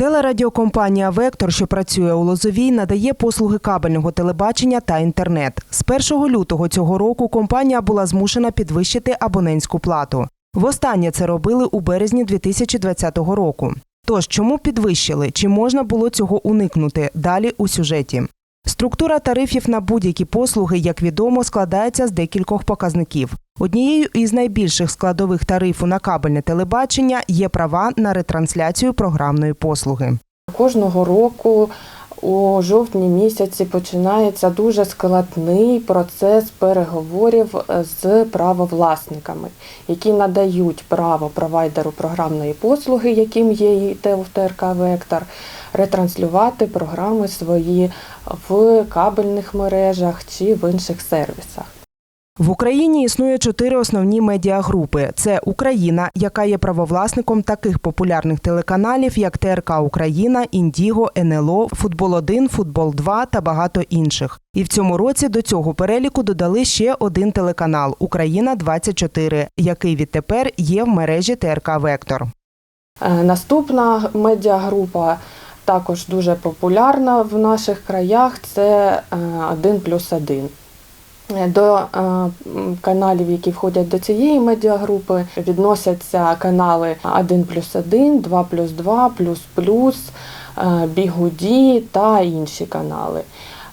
Телерадіокомпанія Вектор, що працює у Лозовій, надає послуги кабельного телебачення та інтернет. З 1 лютого цього року компанія була змушена підвищити абонентську плату. Востаннє це робили у березні 2020 року. Тож чому підвищили? Чи можна було цього уникнути? Далі у сюжеті. Структура тарифів на будь-які послуги, як відомо, складається з декількох показників. Однією із найбільших складових тарифу на кабельне телебачення є права на ретрансляцію програмної послуги. Кожного року у жовтні місяці починається дуже складний процес переговорів з правовласниками, які надають право провайдеру програмної послуги, яким є ТРК Вектор, ретранслювати програми свої в кабельних мережах чи в інших сервісах. В Україні існує чотири основні медіагрупи: це Україна, яка є правовласником таких популярних телеканалів, як ТРК Україна, Індіго, НЛО, Футбол 1 Футбол 2 та багато інших. І в цьому році до цього переліку додали ще один телеканал Україна 24 який відтепер є в мережі ТРК Вектор. Е, Наступна медіагрупа також дуже популярна в наших краях. Це 1 плюс 1. До е, каналів, які входять до цієї медіагрупи, відносяться канали 1 плюс 1, 2 плюс 2, плюс плюс, е, Бігуді та інші канали.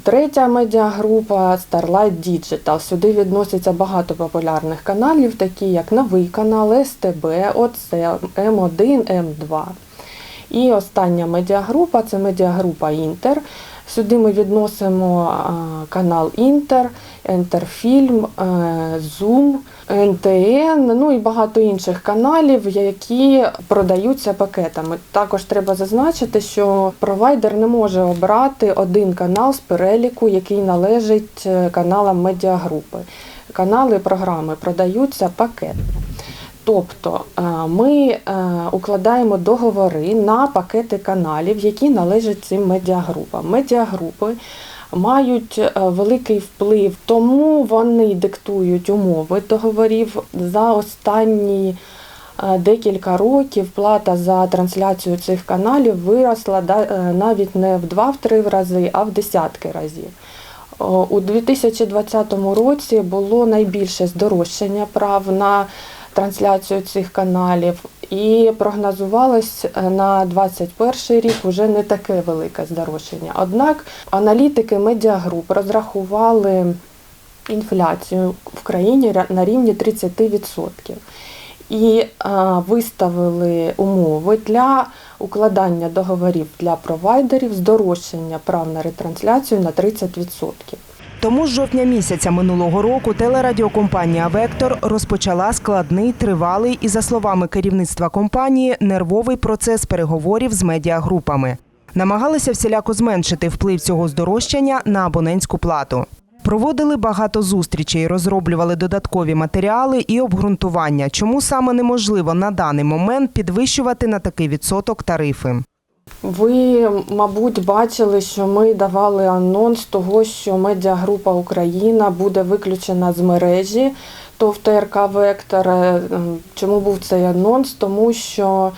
Третя медіагрупа Starlight Digital. Сюди відноситься багато популярних каналів, такі як Новий канал, СТБ, ОЦ, М1, М2. І остання медіагрупа це медіагрупа Інтер. Сюди ми відносимо канал Інтер, Ентерфільм, е, Zoom, НТН, ну і багато інших каналів, які продаються пакетами. Також треба зазначити, що провайдер не може обрати один канал з переліку, який належить е, каналам медіагрупи. Канали програми продаються пакетно. Тобто е, ми е, укладаємо договори на пакети каналів, які належать цим медіагрупам. Медіагрупи мають е, великий вплив, тому вони диктують умови договорів за останні. Декілька років плата за трансляцію цих каналів виросла навіть не в 2-3 рази, а в десятки разів. У 2020 році було найбільше здорожчання прав на трансляцію цих каналів, і прогнозувалось е, на 2021 рік вже не таке велике здорожчання. Однак аналітики медіагруп розрахували інфляцію в країні на рівні 30%. І а, виставили умови для укладання договорів для провайдерів здорожчання прав на ретрансляцію на 30%. Тому з жовтня місяця минулого року телерадіокомпанія Вектор розпочала складний, тривалий і, за словами керівництва компанії, нервовий процес переговорів з медіагрупами. Намагалися всіляко зменшити вплив цього здорожчання на абонентську плату. Проводили багато зустрічей, розроблювали додаткові матеріали і обґрунтування, чому саме неможливо на даний момент підвищувати на такий відсоток тарифи. Ви, мабуть, бачили, що ми давали анонс того, що медіагрупа Україна буде виключена з мережі ТОВ ТРК Вектор. Е, Чому був цей анонс? Тому що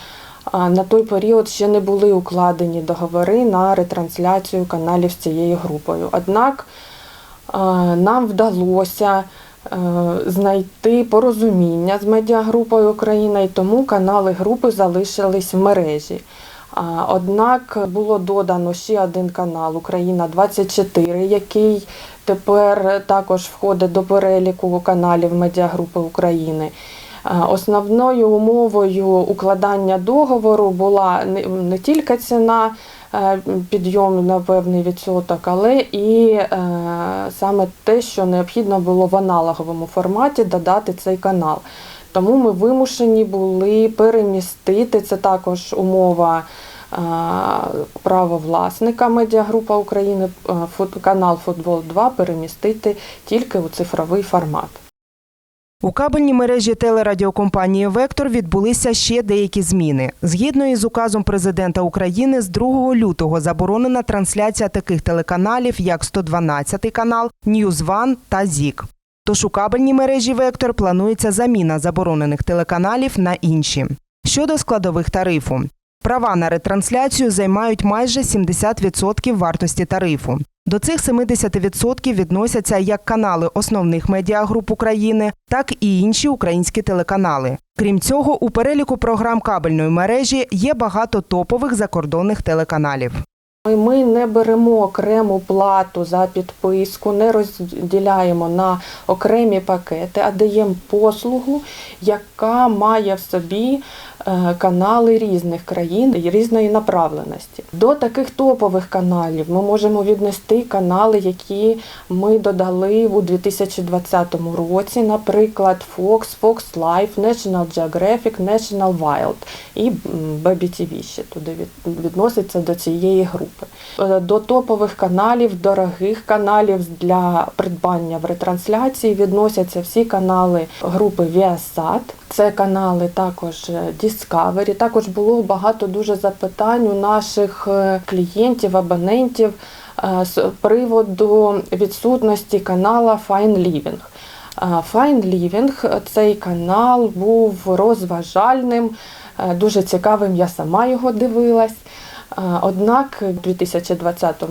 на той період ще не були укладені договори на ретрансляцію каналів з цією групою. Однак нам вдалося е, знайти порозуміння з медіагрупою Україна, і тому канали групи залишились в мережі. Однак було додано ще один канал Україна 24, який тепер також входить до переліку каналів медіагрупи України. Основною умовою укладання договору була не- не тільки ціна е, підйом на певний відсоток, але і е, саме те, що необхідно було в аналоговому форматі додати цей канал. Тому ми вимушені були перемістити це також умова е, правовласника медіагрупа України, канал Футбол 2 перемістити тільки у цифровий формат. У кабельній мережі телерадіокомпанії Вектор відбулися ще деякі зміни. Згідно із указом президента України, з 2 лютого заборонена трансляція таких телеканалів, як 112 канал, News One та ЗІК. Тож у кабельній мережі Вектор планується заміна заборонених телеканалів на інші. Щодо складових тарифу. Права на ретрансляцію займають майже 70% вартості тарифу. До цих 70% відносяться як канали основних медіагруп України, так і інші українські телеканали. Крім цього, у переліку програм кабельної мережі є багато топових закордонних телеканалів. Ми не беремо окрему плату за підписку, не розділяємо на окремі пакети, а даємо послугу, яка має в собі канали різних країн і різної направленості. До таких топових каналів ми можемо віднести канали, які ми додали у 2020 році, наприклад, Fox, Fox Life, National Geographic, National Wild і м, BBTV ще туди відноситься до цієї групи. Е, До топових каналів, дорогих каналів для придбання в ретрансляції відносяться всі канали групи Viasat. Це канали також е, Discovery. Також було багато дуже запитань у наших е, клієнтів, абонентів е, з приводу відсутності канала Fine Living. Е, Fine Living – цей канал був розважальним, дуже цікавим. Я сама його дивилась. Однак у 2020 е,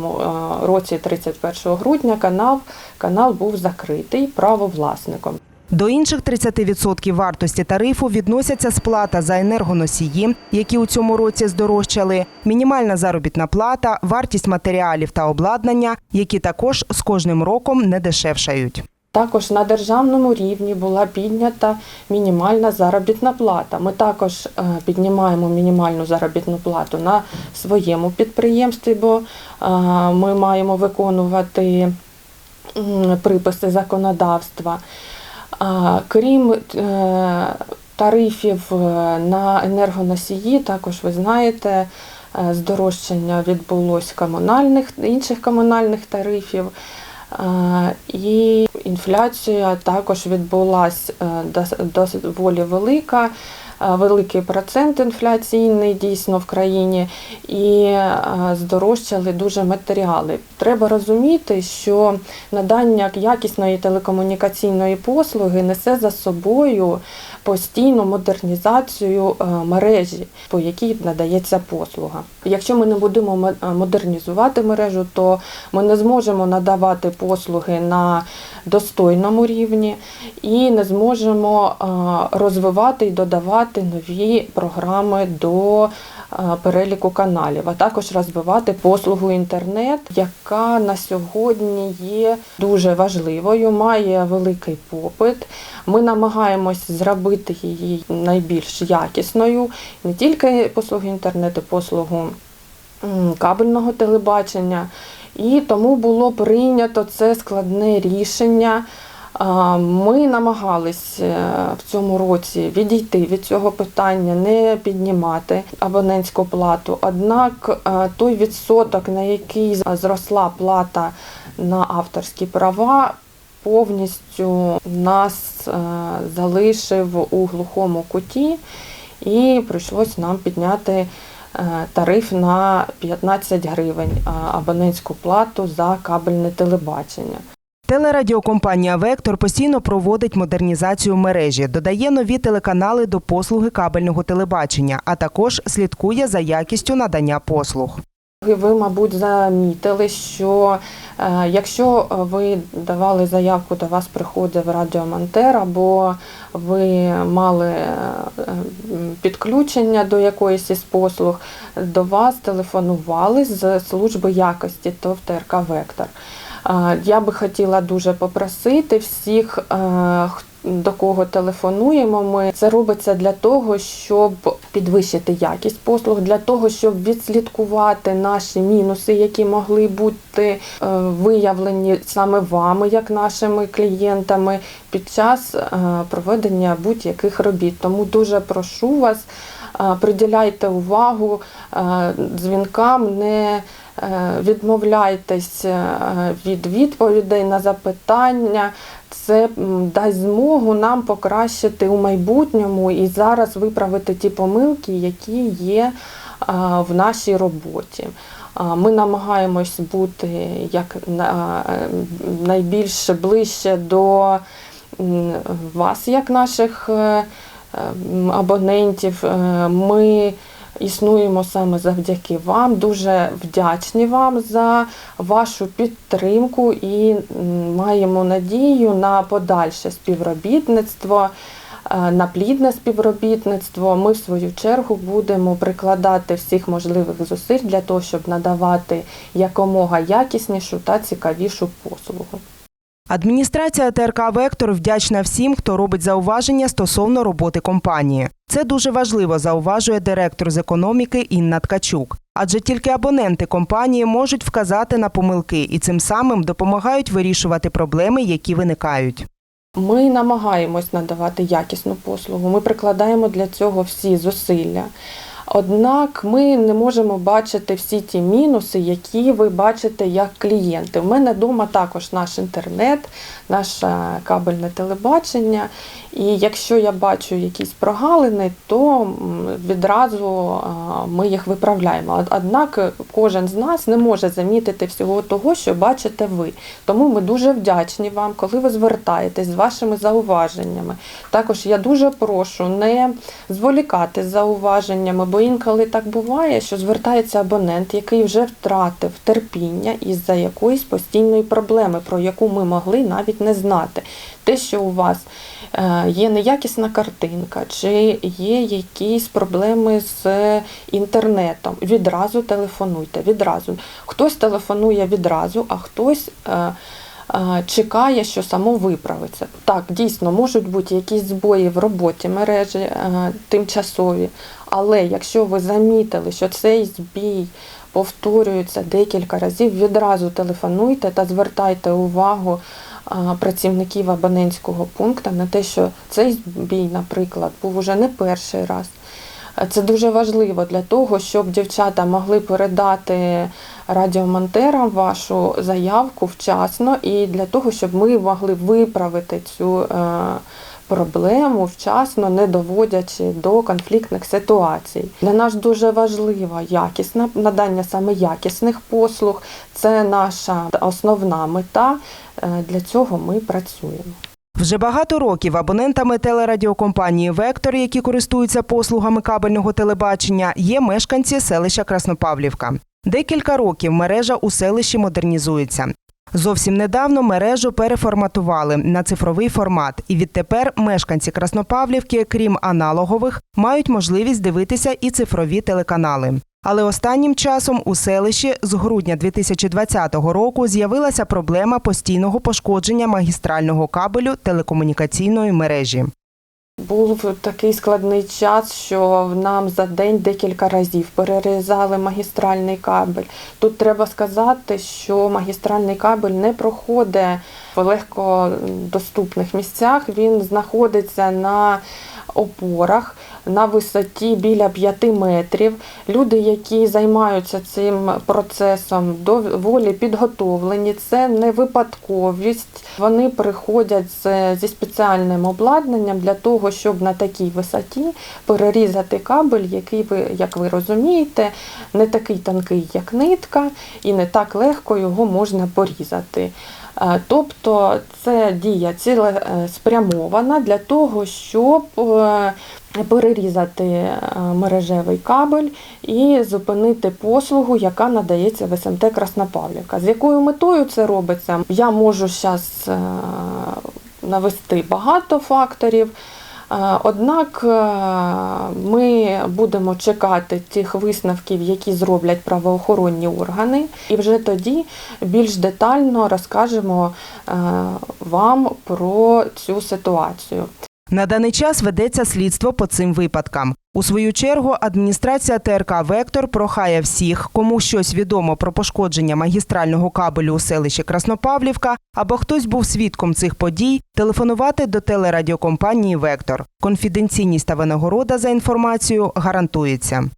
році, 31 грудня, канал, канал був закритий правовласником. До інших 30% вартості тарифу відносяться сплата за енергоносії, які у цьому році здорожчали, мінімальна заробітна плата, вартість матеріалів та обладнання, які також з кожним роком не дешевшають. Також на державному рівні була піднята мінімальна заробітна плата. Ми також е, піднімаємо мінімальну заробітну плату на своєму підприємстві, бо е, ми маємо виконувати приписи законодавства. Крім е, тарифів е, на енергоносії, також ви знаєте, е, здорожчання відбулось комунальних інших комунальних тарифів. І інфляція також відбулася досить дос- доволі велика, великий процент інфляційний дійсно в країні, і здорожчали дуже матеріали. Треба розуміти, що надання якісної телекомунікаційної послуги несе за собою постійну модернізацію е, мережі, по якій надається послуга. Якщо ми не будемо мо- е, модернізувати мережу, то ми не зможемо надавати послуги на достойному рівні і не зможемо е, розвивати і додавати нові програми до переліку каналів, а також розвивати послугу інтернет, яка на сьогодні є дуже важливою, має великий попит. Ми намагаємось зробити її найбільш якісною, не тільки послугу інтернету, послугу кабельного телебачення. І тому було прийнято це складне рішення. Ми намагались е, в цьому році відійти від цього питання, не піднімати абонентську плату. Однак е, той відсоток, на який зросла плата на авторські права, повністю нас е, залишив у глухому куті, і прийшлось нам підняти тариф на 15 гривень абонентську плату за кабельне телебачення. Телерадіокомпанія Вектор постійно проводить модернізацію мережі, додає нові телеканали до послуги кабельного телебачення, а також слідкує за якістю надання послуг. Ви, мабуть, замітили, що е, якщо ви давали заявку, до вас приходив радіомонтер, або ви мали е, підключення до якоїсь із послуг, до вас телефонували з служби якості ТОВ ТРК Вектор. Я би хотіла дуже попросити всіх, е, до кого телефонуємо. Ми це робиться для того, щоб підвищити якість послуг, для того, щоб відслідкувати наші мінуси, які могли бути е, виявлені саме вами, як нашими клієнтами, під час е, проведення будь-яких робіт. Тому дуже прошу вас. Е, Приділяйте увагу е, дзвінкам, не е, відмовляйтесь від відповідей на запитання. Це дасть змогу нам покращити у майбутньому і зараз виправити ті помилки, які є в нашій роботі. Ми намагаємось бути як на- е, найбільш ближче до вас, як наших абонентів. Е, Ми існуємо саме завдяки вам. Дуже вдячні вам за вашу підтримку і маємо надію на подальше співробітництво. е, На плідне співробітництво ми в свою чергу будемо прикладати всіх можливих зусиль для того, щоб надавати якомога якіснішу та цікавішу послугу. Адміністрація ТРК Вектор вдячна всім, хто робить зауваження стосовно роботи компанії. Це дуже важливо, зауважує директор з економіки Інна Ткачук. Адже тільки абоненти компанії можуть вказати на помилки і цим самим допомагають вирішувати проблеми, які виникають. Ми намагаємось надавати якісну послугу. Ми прикладаємо для цього всі зусилля. Однак ми не можемо бачити всі ті мінуси, які ви бачите як клієнти. У мене вдома також наш інтернет, наше кабельне телебачення. І якщо я бачу якісь прогалини, то відразу ми їх виправляємо. Однак кожен з нас не може замітити всього того, що бачите ви. Тому ми дуже вдячні вам, коли ви звертаєтесь з вашими зауваженнями. Також я дуже прошу не зволікати з зауваженнями, бо інколи так буває, що звертається абонент, який вже втратив терпіння із-за якоїсь постійної проблеми, про яку ми могли навіть не знати. Те, що у вас е, є неякісна картинка, чи є якісь проблеми з інтернетом, відразу телефонуйте. Відразу. Хтось телефонує відразу, а хтось. Е, е, Чекає, що само виправиться. Так, дійсно, можуть бути якісь збої в роботі мережі е, тимчасові, але якщо ви замітили, що цей збій повторюється декілька разів, відразу телефонуйте та звертайте увагу працівників абонентського пункту на те, що цей збій, наприклад, був уже не перший раз. Це дуже важливо для того, щоб дівчата могли передати радіомонтерам вашу заявку вчасно, і для того, щоб ми могли виправити цю е, проблему вчасно, не доводячи до конфліктних ситуацій. Для нас дуже важливо якісне надання саме якісних послуг. Це наша основна мета. Е, Для цього ми працюємо. Вже багато років абонентами телерадіокомпанії Вектор, які користуються послугами кабельного телебачення, є мешканці селища Краснопавлівка. Декілька років мережа у селищі модернізується. Зовсім недавно мережу переформатували на цифровий формат, і відтепер мешканці Краснопавлівки, крім аналогових, мають можливість дивитися і цифрові телеканали. Але останнім часом у селищі з грудня 2020 року з'явилася проблема постійного пошкодження магістрального кабелю телекомунікаційної мережі. Був такий складний час, що нам за день декілька разів перерізали магістральний кабель. Тут треба сказати, що магістральний кабель не проходить в легкодоступних місцях. Він знаходиться на опорах на висоті біля 5 метрів. Люди, які займаються цим процесом, доволі підготовлені. Це не випадковість. Вони приходять зі спеціальним обладнанням для того, щоб на такій висоті перерізати кабель, який ви, як ви розумієте, не такий тонкий, як нитка, і не так легко його можна порізати. Е, Тобто це дія цілеспрямована для того, щоб е, перерізати е, мережевий кабель і зупинити послугу, яка надається в СМТ Краснопавлівка. З якою метою це робиться? Я можу зараз навести багато факторів. Е, Однак е, ми будемо чекати тих висновків, які зроблять правоохоронні органи, і вже тоді більш детально розкажемо е, вам про цю ситуацію. На даний час ведеться слідство по цим випадкам. У свою чергу адміністрація ТРК Вектор прохає всіх, кому щось відомо про пошкодження магістрального кабелю у селищі Краснопавлівка або хтось був свідком цих подій, телефонувати до телерадіокомпанії Вектор. Конфіденційність та винагорода за інформацію гарантується.